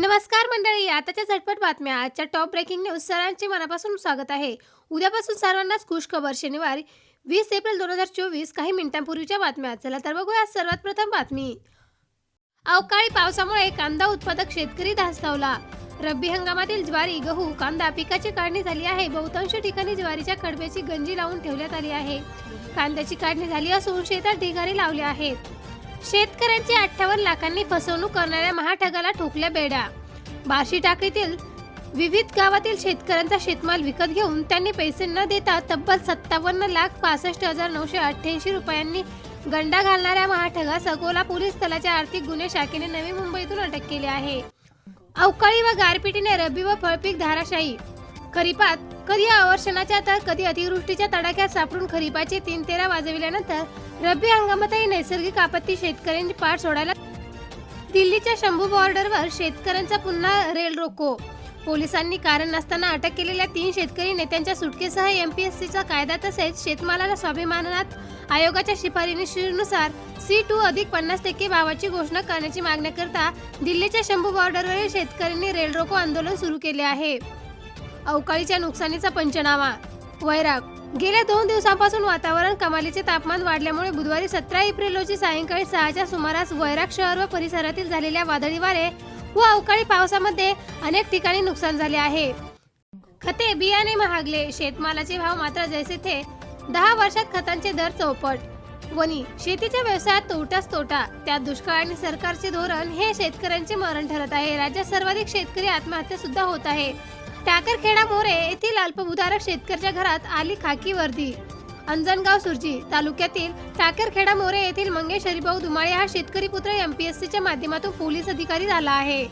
नमस्कार मंडळी आताच्या झटपट बातम्या. आजच्या टॉप ब्रेकिंग न्यूज सरांचे मनापासून स्वागत आहे. उद्यापासून सर्वांनाच खुश खबर शनिवार वीस एप्रिल दोन हजार चोवीस काही मिनिटांपूर्वीच्या बातम्या. चला तर बघूया सर्वात प्रथम बातमी. अवकाळी पावसामुळे कांदा उत्पादक शेतकरी धास्तावला. रब्बी हंगामातील ज्वारी गहू कांदा पिकाची काढणी झाली आहे. बहुतांश ठिकाणी ज्वारीच्या कडब्याची गंजी लावून ठेवण्यात आली आहे. कांद्याची काढणी झाली असून शेतात ढिगारे लावले आहेत. शेतकऱ्यांची अठ्ठावन्न लाखांनी फसवणूक करणाऱ्या महाठगाला ठोकल्या बेड्या. बार्शी टाकळीतील विविध गावातील शेतकऱ्यांचा शेतमाल विकत घेऊन त्यांनी पैसे न देता तब्बल सत्तावन्न लाख पासष्ट हजार नऊशे अठ्ठ्याऐंशी रुपयांनी गंडा घालणाऱ्या महाठगास सगोला पोलीस दलाच्या आर्थिक गुन्हे शाखेने नवी मुंबईतून अटक केली आहे. अवकाळी व गारपिटीने रब्बी व फळपीक धाराशाही खरीपात कधी अवर्षणाच्या तर कधी अतिवृष्टीच्या तडाख्यात सापडून खरीपाचे तीन तेरा वाजविल्यानंतर रब्बी हंगामातही नैसर्गिक आपत्ती शेतकऱ्यांची पाठ सोडायला दिल्लीच्या शंभू बॉर्डरवर शेतकऱ्यांचा पुन्हा रेल रोको. पोलिसांनी कारण नसताना अटक केलेल्या तीन शेतकरी नेत्यांच्या सुटकेसह एम पी एस सीचा कायदा तसेच शेतमालाला स्वाभिमानात आयोगाच्या शिफारशीनुसार सी टू अधिक पन्नास टक्के भावाची घोषणा करण्याची मागण्याकरता दिल्लीच्या शंभू बॉर्डरवरील शेतकऱ्यांनी रेल रोको आंदोलन सुरू केले आहे. अवकाळीच्या नुकसानीचा पंचनामा. वैराग. गेल्या दोन दिवसांपासून वातावरण कमालीचे तापमान वाढल्यामुळे बुधवारी सतरा एप्रिल रोजी सायंकाळी सहाच्या सुमारास वैराग शहर व परिसरातील झालेल्या वादळी वारे व अवकाळी पावसामध्ये अनेक ठिकाणी नुकसान झाले आहे. खते बियाणे महागले. शेतमालाचे भाव मात्र जैसे थे दहा वर्षात खतांचे दर चौपट. वनी शेतीच्या व्यवसायात तोटाच तोटा. त्यात दुष्काळ आणि सरकारचे धोरण हे शेतकऱ्यांचे मरण ठरत आहे. राज्यात सर्वाधिक शेतकरी आत्महत्या सुद्धा होत आहे. टाकरखेडा मोरे येथील अल्पभूधारक शेतकऱ्याच्या घरात आली खाकी वर्दी. अंजनगाव सुरजी तालुक्यातील टाकरखेडा मोरे येथील मंगेश हरिभाऊ धुमाळे हा शेतकरी पुत्र एमपीएससीच्या माध्यमातून पोलीस अधिकारी झाला आहे.